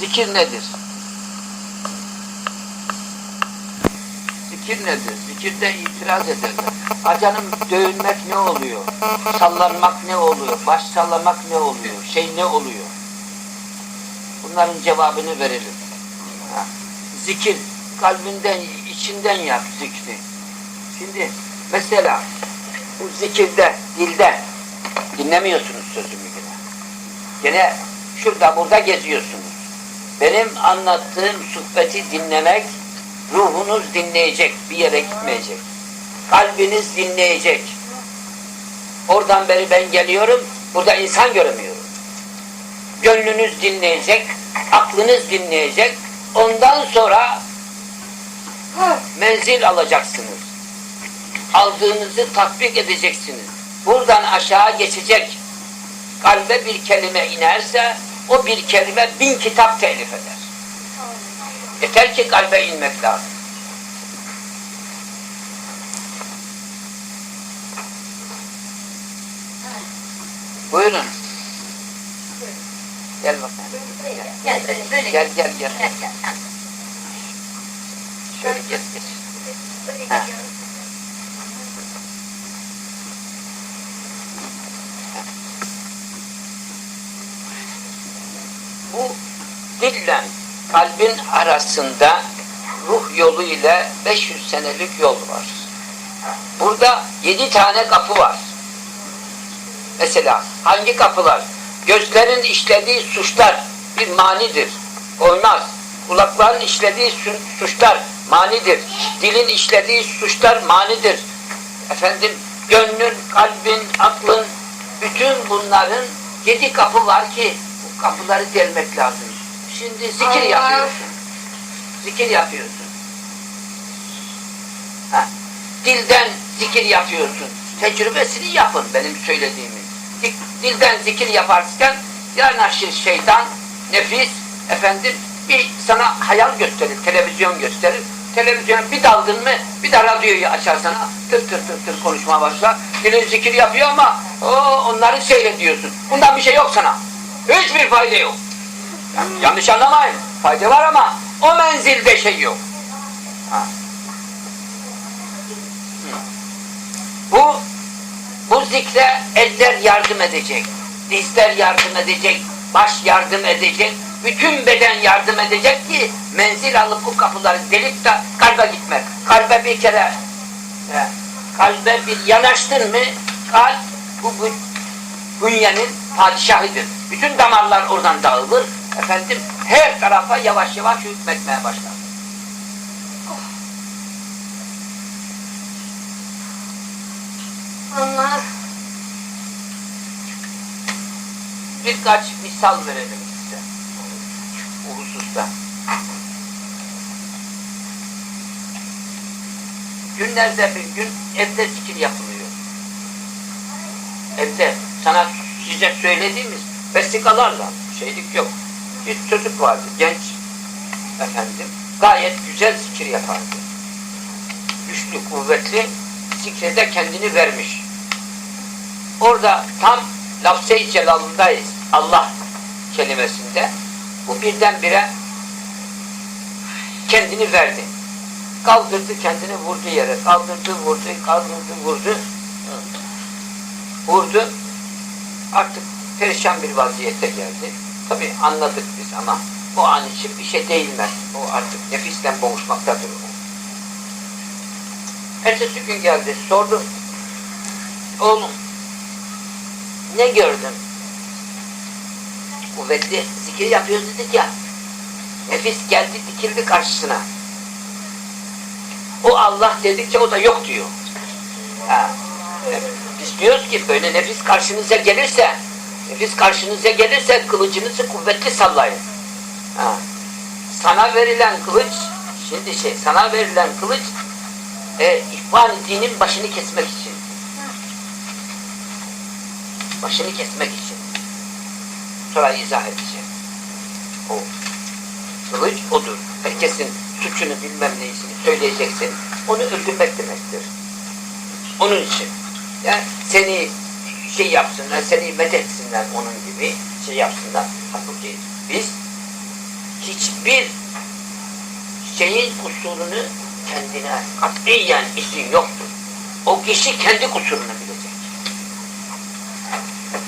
Zikir nedir? Zikir nedir? Zikirde itiraz ederler. Acanım dövünmek ne oluyor? Sallanmak ne oluyor? Baş sallamak ne oluyor? Şey ne oluyor? Bunların cevabını verelim. Zikir kalbinden, içinden yap zikri. Şimdi mesela bu zikirde, dilde dinlemiyorsunuz sözümü yine. Gene şurada burada geziyorsunuz. Benim anlattığım sohbeti dinlemek, ruhunuz dinleyecek, bir yere gitmeyecek. Kalbiniz dinleyecek. Oradan beri ben geliyorum, burada insan göremiyorum. Gönlünüz dinleyecek, aklınız dinleyecek. Ondan sonra menzil alacaksınız. Aldığınızı tatbik edeceksiniz. Buradan aşağı geçecek. Kalbe bir kelime inerse o bir kelime bin kitap telif eder. Yeter ki kalbe inmek lazım. Buyurun. Gel bakalım. Gel. Gel gel gel. Gel, gel. Şöyle geç geç. Böyle Ha. gidiyoruz. Bu dille kalbin arasında ruh yolu ile 500 senelik yol var. Burada yedi tane kapı var. Mesela hangi kapılar? Gözlerin işlediği suçlar bir manidir. Olmaz. Kulakların işlediği su- suçlar manidir. Dilin işlediği suçlar manidir. Efendim gönlün, kalbin, aklın bütün bunların yedi kapı var ki bu kapıları delmek lazım. Şimdi zikir Allah. yapıyorsun. Zikir yapıyorsun. Ha. Dilden zikir yapıyorsun. Tecrübesini yapın benim söylediğimin. Dik- Dilden zikir yaparken yanaşır şeytan, nefis, efendim bir sana hayal gösterir, televizyon gösterir. Televizyon bir daldın mı bir de radyoyu açar sana tır tır tır tır konuşmaya başlar. Dilin zikir yapıyor ama o onları seyrediyorsun. Bundan bir şey yok sana. Hiçbir fayda yok. Yani yanlış anlamayın. Fayda var ama o menzilde şey yok. Ha. Bu bu zikre eller yardım edecek. Dizler yardım edecek. Baş yardım edecek. Bütün beden yardım edecek ki menzil alıp bu kapıları delip de kalbe gitmek. Kalbe bir kere e, kalbe bir yanaştın mı kalp bu, bu bünyenin padişahıdır. Bütün damarlar oradan dağılır. Efendim her tarafa yavaş yavaş hükmetmeye başlar. Allah. Birkaç misal verelim size. Bu hususta. Günlerde bir gün evde zikir yapılıyor. Evde sana size söylediğimiz vesikalarla şeylik yok. Bir çocuk vardı genç efendim gayet güzel zikir yapardı. Güçlü, kuvvetli zikrede kendini vermiş. Orada tam lafze-i celalındayız. Allah kelimesinde. Bu birdenbire kendini verdi. Kaldırdı kendini vurdu yere. Kaldırdı vurdu, kaldırdı vurdu. Vurdu. Artık perişan bir vaziyette geldi. Tabi anladık biz ama o an için bir şey değilmez. O artık nefisle boğuşmaktadır. Ertesi gün geldi, sordum. Oğlum, ne gördün? Kuvvetli zikir yapıyoruz dedik ya. Nefis geldi dikildi karşısına. O Allah dedikçe o da yok diyor. Ha. Biz diyoruz ki böyle nefis karşınıza gelirse nefis karşınıza gelirse kılıcınızı kuvvetli sallayın. Ha. Sana verilen kılıç şimdi şey sana verilen kılıç e, ihvan dinin başını kesmek için. Başını kesmek için. Sonra izah edeceğim. O. Kılıç odur. Herkesin suçunu bilmem neyisini söyleyeceksin. Onu öldürmek demektir. Onun için. Yani seni şey yapsınlar, seni methetsinler onun gibi şey yapsınlar. Halbuki biz hiçbir şeyin kusurunu kendine katiyen izin yoktur. O kişi kendi kusurunu bilecek.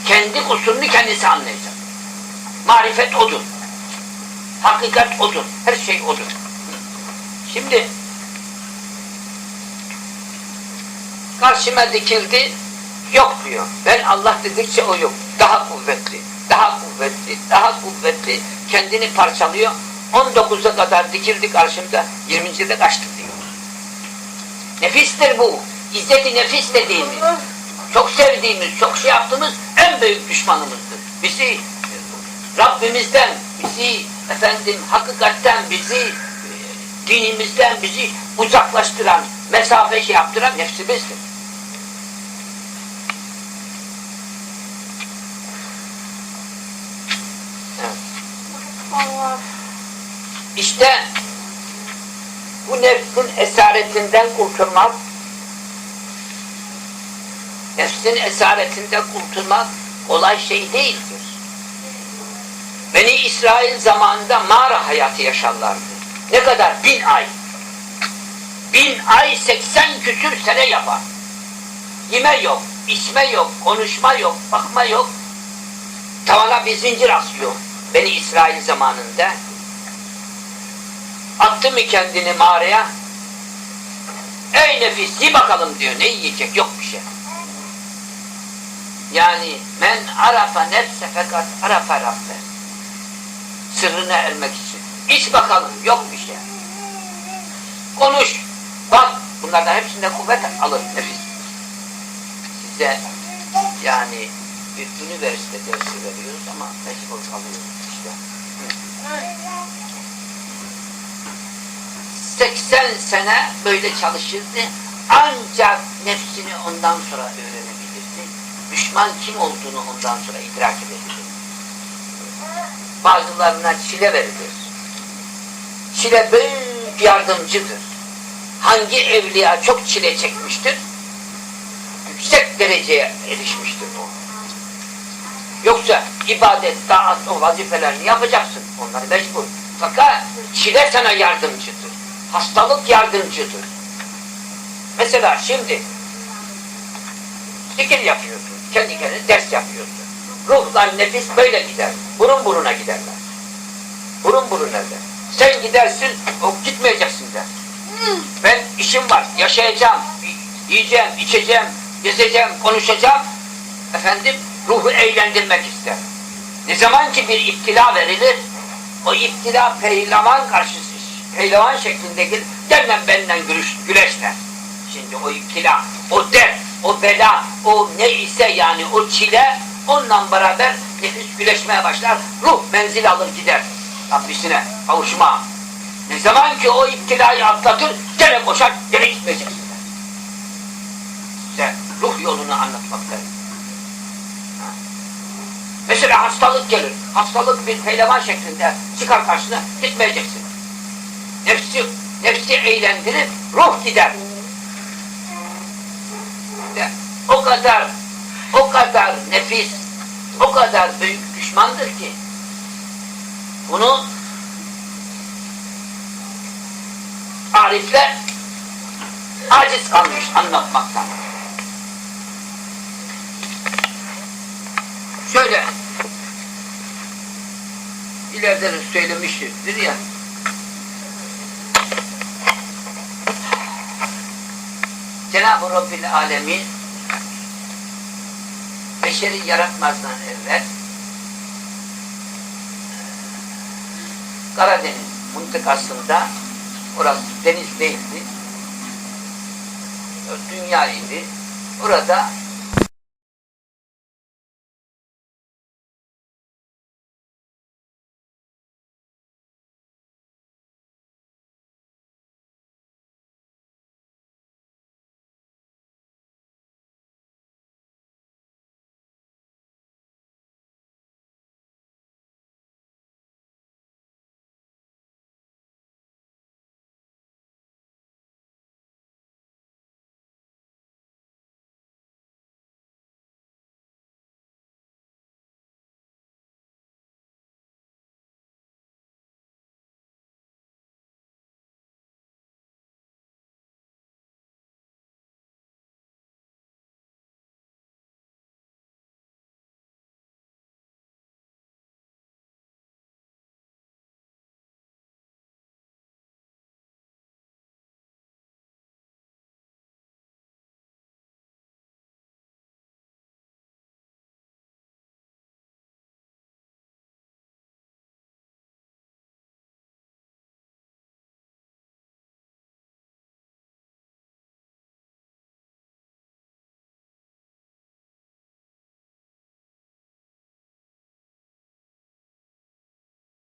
Kendi kusurunu kendisi anlayacak. Marifet odur. Hakikat odur. Her şey odur. Şimdi karşıma dikildi yok diyor. Ben Allah dedikçe o yok. Daha kuvvetli, daha kuvvetli, daha kuvvetli. Kendini parçalıyor. 19'a kadar dikildi karşımda. 20'de kaçtı diyor. Nefistir bu. İzzeti nefis dediğimiz. Çok sevdiğimiz, çok şey yaptığımız en büyük düşmanımızdır. Bizi Rabbimizden, bizi efendim hakikatten bizi e, dinimizden bizi uzaklaştıran, mesafe şey yaptıran nefsimizdir. İşte bu nefsin esaretinden kurtulmak, nefsin esaretinden kurtulmak kolay şey değildir. Beni İsrail zamanında mağara hayatı yaşarlardı. Ne kadar? Bin ay. Bin ay 80 küsür sene yapar. Yeme yok, içme yok, konuşma yok, bakma yok. Tavana bir zincir asıyor. Beni İsrail zamanında attı mı kendini mağaraya? Ey nefis ye bakalım diyor. Ne yiyecek? Yok bir şey. Yani men arafa nefse fakat arafa rabbe. Sırrına ermek için. İç bakalım. Yok bir şey. Konuş. Bak. Bunlardan hepsinde kuvvet alır nefis. Size yani bir üniversite dersi veriyoruz ama mecbur kalıyoruz. 80 sene böyle çalışırdı. Ancak nefsini ondan sonra öğrenebilirdi. Düşman kim olduğunu ondan sonra idrak edebilirdi. Bazılarına çile verilir. Çile büyük yardımcıdır. Hangi evliya çok çile çekmiştir? Yüksek dereceye erişmiştir o. Yoksa ibadet, taat, o vazifelerini yapacaksın. Onları mecbur. Fakat çile sana yardımcıdır. Hastalık yardımcıdır. Mesela şimdi zikir yapıyorsun. Kendi kendine ders yapıyorsun. Ruhlar nefis böyle gider. Burun buruna giderler. Burun buruna der. Sen gidersin, o gitmeyeceksin der. Ben işim var, yaşayacağım, yiyeceğim, içeceğim, gezeceğim, konuşacağım. Efendim, ruhu eğlendirmek ister. Ne zaman ki bir iptila verilir, o iptila pehlivan karşısı, pehlivan şeklinde gelir, gel lan benden güreş der. Şimdi o iptila, o dert, o bela, o ne ise yani o çile, onunla beraber nefis güleşmeye başlar, ruh menzil alır gider Rabbisine, kavuşma. Ne zaman ki o iptilayı atlatır, gene koşar, gene gitmeyeceksin. der. Size ruh yolunu anlatmaktayım. Hastalık gelir. Hastalık bir pehlivan şeklinde çıkar karşına gitmeyeceksin. Nefsi, nefsi eğlendirip ruh gider. İşte o kadar o kadar nefis o kadar büyük düşmandır ki bunu arifler aciz kalmış anlatmaktan. Şöyle ileride de söylemişizdir ya Cenab-ı Rabbil Alemin beşeri yaratmazdan evvel Karadeniz mıntıkasında orası deniz değildi dünya idi. Orada